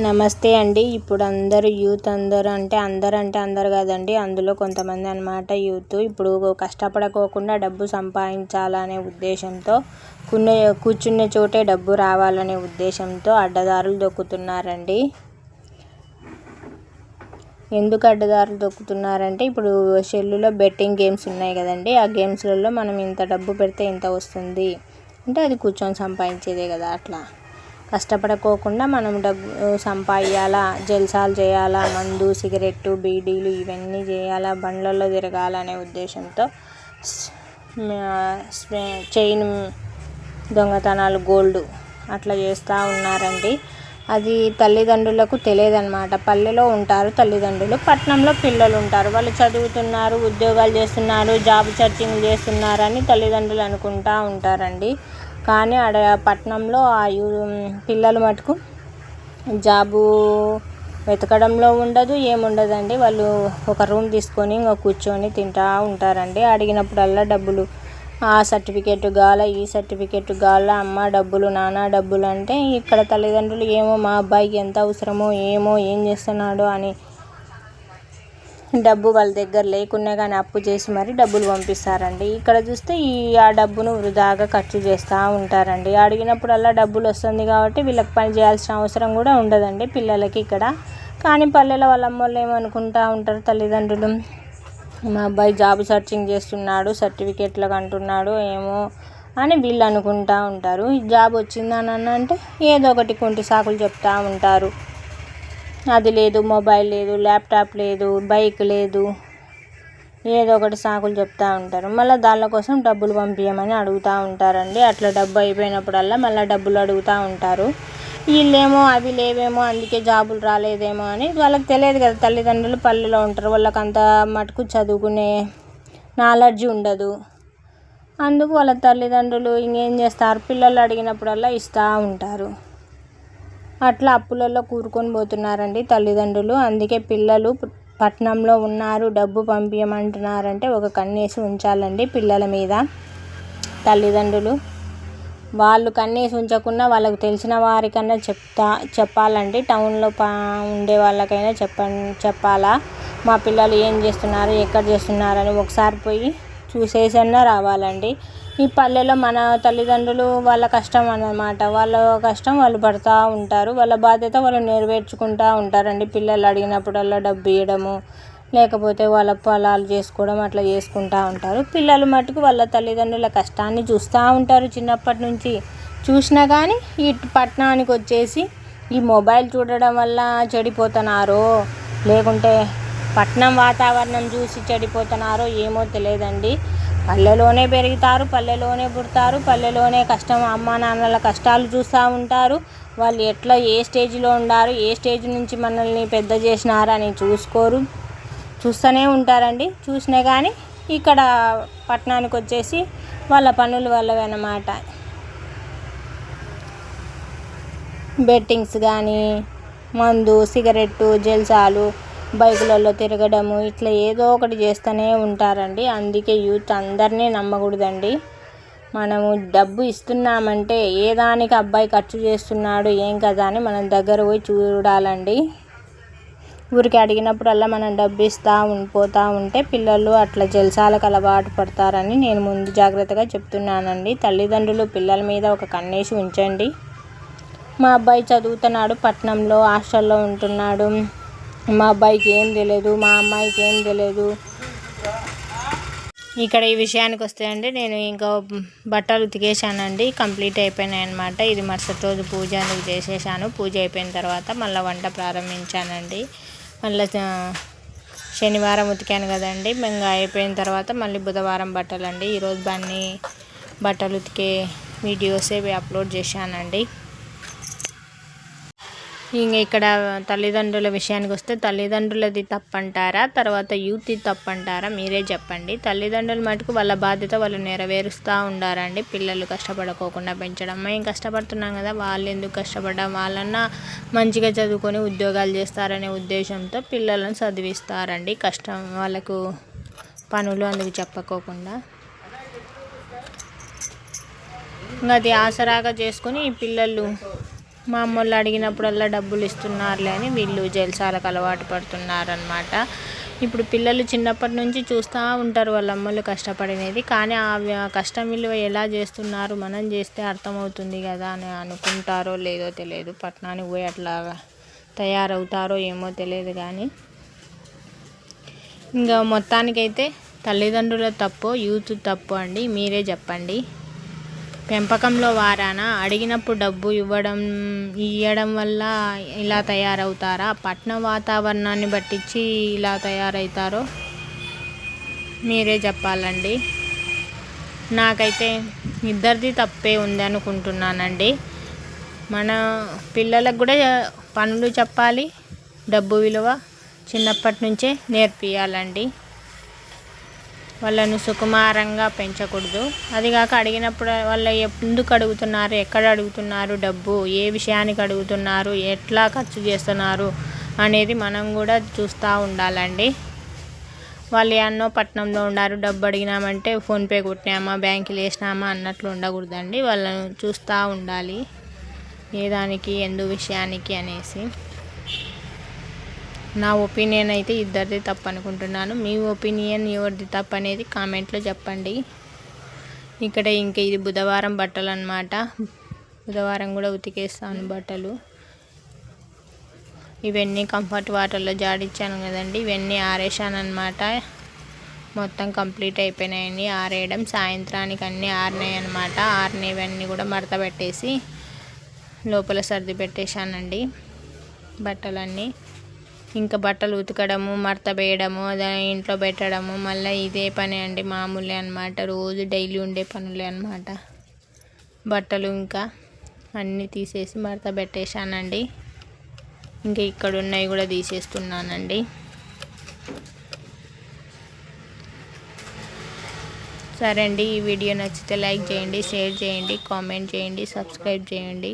నమస్తే అండి. ఇప్పుడు అందరూ యూత్ అందరూ అంటే అందరు అంటే అందరు కాదండి. అందులో కొంతమంది అనమాట యూత్. ఇప్పుడు కష్టపడకోకుండా డబ్బు సంపాదించాలనే ఉద్దేశంతో కొన్ని కూర్చునే చోటే డబ్బు రావాలనే ఉద్దేశంతో అడ్డదారులు దొక్కుతున్నారండి. ఎందుకు అడ్డదారులు దొక్కుతున్నారంటే ఇప్పుడు సెల్లులో బెట్టింగ్ గేమ్స్ ఉన్నాయి కదండి. ఆ గేమ్స్లలో మనం ఇంత డబ్బు పెడితే ఇంత వస్తుంది. అంటే అది కూర్చొని సంపాదించేదే కదా అట్లా. కష్టపడకోకుండా మనం డబ్బు సంపాదించాలా జల్సాలు చేయాలా మందు సిగరెట్టు బీడీలు ఇవన్నీ చేయాలా బండ్లలో తిరగాలనే ఉద్దేశంతో చైన్ దొంగతనాలు గోల్డ్ అట్లా చేస్తూ ఉన్నారండి. అది తల్లిదండ్రులకు తెలియదన్నమాట. పల్లెలో ఉంటారు తల్లిదండ్రులు పట్టణంలో పిల్లలు ఉంటారు. వాళ్ళు చదువుతున్నారు ఉద్యోగాలు చేస్తున్నారు జాబ్ సర్చింగ్ చేస్తున్నారని తల్లిదండ్రులు అనుకుంటూ ఉంటారండి. కానీ ఆడ పట్టణంలో ఆ యూ పిల్లలు మటుకు జాబు వెతకడంలో ఉండదు ఏముండదండి. వాళ్ళు ఒక రూమ్ తీసుకొని ఇంకా కూర్చొని తింటూ ఉంటారండి. అడిగినప్పుడల్లా డబ్బులు ఆ సర్టిఫికేట్ కావాలా ఈ సర్టిఫికేట్ కావాలా అమ్మ డబ్బులు నాన్న డబ్బులు అంటే ఇక్కడ తల్లిదండ్రులు ఏమో మా అబ్బాయికి ఎంత అవసరమో ఏమో ఏం చేస్తున్నాడో అని డబ్బు వాళ్ళ దగ్గర లేకున్నా కానీ అప్పు చేసి మరీ డబ్బులు పంపిస్తారండి. ఇక్కడ చూస్తే ఈ ఆ డబ్బును వృధాగా ఖర్చు చేస్తూ ఉంటారండి. అడిగినప్పుడల్లా డబ్బులు వస్తుంది కాబట్టి వీళ్ళకి పని చేయాల్సిన అవసరం కూడా ఉండదండి పిల్లలకి ఇక్కడ. కానీ పల్లెల వాళ్ళ అమ్మోళ్ళు ఏమనుకుంటూ ఉంటారు? తల్లిదండ్రులు మా అబ్బాయి జాబ్ సర్చింగ్ చేస్తున్నాడు సర్టిఫికేట్లకు అంటున్నాడు ఏమో అని వీళ్ళు అనుకుంటూ ఉంటారు. జాబ్ వచ్చిందని అంటే ఏదో ఒకటి కొంటి సాకులు చెప్తూ ఉంటారు. అది లేదు మొబైల్ లేదు ల్యాప్టాప్ లేదు బైక్ లేదు. ఏదో ఒకటి సాకులు చెప్తూ ఉంటారు. మళ్ళీ దానిల కోసం డబ్బులు పంపించమని అడుగుతూ ఉంటారండి. అట్లా డబ్బు అయిపోయినప్పుడల్లా మళ్ళీ డబ్బులు అడుగుతూ ఉంటారు. వీళ్ళేమో అవి లేవేమో అందుకే జాబులు రాలేదేమో అని వాళ్ళకి తెలియదు కదా. తల్లిదండ్రులు పల్లెలో ఉంటారు. వాళ్ళకి అంత మటుకు చదువుకునే నాలెడ్జ్ ఉండదు. అందుకు వాళ్ళ తల్లిదండ్రులు ఇంకేం చేస్తారు? పిల్లలు అడిగినప్పుడల్లా ఇస్తూ ఉంటారు. అట్లా అప్పులలో కూరుకొని పోతున్నారండి తల్లిదండ్రులు. అందుకే పిల్లలు పట్టణంలో ఉన్నారు డబ్బు పంపించమంటున్నారంటే ఒక కన్నేసి ఉంచాలండి పిల్లల మీద. తల్లిదండ్రులు వాళ్ళు కన్నేసి ఉంచకుండా వాళ్ళకు తెలిసిన వారికన్నా చెప్తా చెప్పాలండి. టౌన్లో పా ఉండే వాళ్ళకైనా చెప్ప చెప్పాలా? మా పిల్లలు ఏం చేస్తున్నారు ఎక్కడ చేస్తున్నారని ఒకసారి పోయి చూసేసన్నా రావాలండి. ఈ పల్లెలో మన తల్లిదండ్రులు వాళ్ళ కష్టం అన్నమాట. వాళ్ళ కష్టం వాళ్ళు పడుతూ ఉంటారు. వాళ్ళ బాధ్యత వాళ్ళు నెరవేర్చుకుంటూ ఉంటారండి. పిల్లలు అడిగినప్పుడల్లా డబ్బు ఇవ్వడము లేకపోతే వాళ్ళ పొలాలు చేసుకోవడం అట్లా చేసుకుంటూ ఉంటారు. పిల్లలు మటుకు వాళ్ళ తల్లిదండ్రుల కష్టాన్ని చూస్తూ ఉంటారు చిన్నప్పటి నుంచి. చూసినా కానీ ఈ పట్టణానికి వచ్చేసి ఈ మొబైల్ చూడడం వల్ల చెడిపోతున్నారో లేకుంటే పట్నం వాతావరణం చూసి చెడిపోతున్నారో ఏమో తెలియదండి. పల్లెలోనే పెరుగుతారు పల్లెలోనే పుడతారు పల్లెలోనే కష్టం అమ్మ నాన్నల కష్టాలు చూస్తూ ఉంటారు. వాళ్ళు ఎట్లా ఏ స్టేజ్లో ఉన్నారు ఏ స్టేజ్ నుంచి మనల్ని పెద్ద చేసినారని చూసుకోరు చూస్తూనే ఉంటారండి. చూసినా కానీ ఇక్కడ పట్టణానికి వచ్చేసి వాళ్ళ పనులు వల్లవన్నమాట బెట్టింగ్స్ కానీ మందు సిగరెట్టు జల్సాలు బైకులలో తిరగడము ఇట్లా ఏదో ఒకటి చేస్తూనే ఉంటారండి. అందుకే యూత్ అందరినీ నమ్మకూడదండి. మనము డబ్బు ఇస్తున్నామంటే ఏ దానికి అబ్బాయి ఖర్చు చేస్తున్నాడు ఏం కదా అని మనం దగ్గర పోయి చూడాలండి. ఊరికి అడిగినప్పుడల్లా మనం డబ్బు ఇస్తూ ఉండిపోతూ ఉంటే పిల్లలు అట్లా జలసాలకు అలవాటు పడతారని నేను ముందు జాగ్రత్తగా చెప్తున్నానండి. తల్లిదండ్రులు పిల్లల మీద ఒక కన్నేసి ఉంచండి. మా అబ్బాయి చదువుతున్నాడు పట్నంలో హాస్టల్లో ఉంటున్నాడు. మా అబ్బాయికి ఏం తెలియదు మా అమ్మాయికి ఏం తెలియదు ఇక్కడ ఈ విషయానికి వస్తే అండి నేను ఇంకా బట్టలు ఉతికేసానండి కంప్లీట్ అయిపోయినాయి అనమాట ఇది మరుసటి రోజు పూజ అనేది చేసేసాను పూజ అయిపోయిన తర్వాత మళ్ళీ వంట ప్రారంభించానండి. మళ్ళీ శనివారం ఉతికాను కదండి. ఇంకా అయిపోయిన తర్వాత మళ్ళీ బుధవారం బట్టలు అండి ఈరోజు బన్నీ బట్టలు ఉతికే వీడియోసే అప్లోడ్ చేశానండి. ఇంక ఇక్కడ తల్లిదండ్రుల విషయానికి వస్తే తల్లిదండ్రులది తప్పంటారా? తర్వాత యూత్ తప్పంటారా? మీరే చెప్పండి. తల్లిదండ్రులు మటుకు వాళ్ళ బాధ్యత వాళ్ళు నెరవేరుస్తూ ఉండారండి. పిల్లలు కష్టపడుకోకుండా పెంచడం. మేము కష్టపడుతున్నాం కదా వాళ్ళు ఎందుకు కష్టపడడం? వాళ్ళన్నా మంచిగా చదువుకొని ఉద్యోగాలు చేస్తారనే ఉద్దేశంతో పిల్లలను చదివిస్తారండి. కష్టం వాళ్ళకు పనులు అందుకు చెప్పకోకుండా. ఇంకా అది ఆసరాగా చేసుకొని ఈ పిల్లలు మా అమ్మోళ్ళు అడిగినప్పుడల్లా డబ్బులు ఇస్తున్నారులే అని వీళ్ళు జల్సాలకు అలవాటు పడుతున్నారనమాట ఇప్పుడు పిల్లలు చిన్నప్పటి నుంచి చూస్తూ ఉంటారు వాళ్ళ అమ్మలు కష్టపడినది. కానీ ఆ కష్టం విలువ ఎలా చేస్తున్నారు మనం చేస్తే అర్థమవుతుంది కదా అని అనుకుంటారో లేదో తెలియదు. పట్టణానికి పోయి అట్లా తయారవుతారో ఏమో తెలియదు కానీ. ఇంకా మొత్తానికైతే తల్లిదండ్రుల తప్పు యూత్ తప్పు అండి మీరే చెప్పండి. పెంపకంలో వారానా అడిగినప్పుడు డబ్బు ఇవ్వడం ఇవ్వడం వల్ల ఇలా తయారవుతారా? పట్న వాతావరణాన్ని పట్టించి ఇలా తయారవుతారో మీరే చెప్పాలండి. నాకైతే ఇద్దరిది తప్పే ఉంది అనుకుంటున్నానండి. మన పిల్లలకు కూడా పనులు చెప్పాలి డబ్బు విలువ చిన్నప్పటి నుంచే నేర్పియాలండి. వాళ్ళను సుకుమారంగా పెంచకూడదు. అది కాక అడిగినప్పుడు వాళ్ళు ఎందుకు అడుగుతున్నారు ఎక్కడ అడుగుతున్నారు డబ్బు ఏ విషయానికి అడుగుతున్నారు ఎట్లా ఖర్చు చేస్తున్నారు అనేది మనం కూడా చూస్తూ ఉండాలండి. వాళ్ళు ఎన్నో పట్టణంలో ఉన్నారు. డబ్బు అడిగినామంటే ఫోన్పే కొట్టినామా బ్యాంకులు వేసినామా అన్నట్లు ఉండకూడదండి. వాళ్ళను చూస్తూ ఉండాలి. ఏ దానికి ఎందు విషయానికి అనేసి. నా ఒపీనియన్ అయితే ఇద్దరిది తప్పు అనుకుంటున్నాను మీ ఒపీనియన్ ఎవరిది తప్పు అనేది కామెంట్లో చెప్పండి. ఇక్కడ ఇంకా ఇది బుధవారం బట్టలు అన్నమాట బుధవారం కూడా ఉతికేస్తాను బట్టలు. ఇవన్నీ కంఫర్ట్ వాటర్లో జాడిచ్చాను కదండి. ఇవన్నీ ఆరేసాను అనమాట మొత్తం కంప్లీట్ అయిపోయినాయండి. ఆరేయడం సాయంత్రానికి అన్నీ ఆరినాయి అనమాట ఆరినవన్నీ కూడా మడత పెట్టేసి లోపల సర్ది పెట్టేశానండి బట్టలన్నీ. ఇంకా బట్టలు ఉతకడము మడత వేయడము దాని ఇంట్లో పెట్టడము మళ్ళీ ఇదే పని అండి మామూలే అనమాట రోజు డైలీ ఉండే పనులే అనమాట బట్టలు ఇంకా అన్నీ తీసేసి మడత పెట్టేశానండి. ఇంకా ఇక్కడ ఉన్నవి కూడా తీసేస్తున్నానండి. సరే అండి ఈ వీడియో నచ్చితే లైక్ చేయండి షేర్ చేయండి కామెంట్ చేయండి సబ్స్క్రైబ్ చేయండి.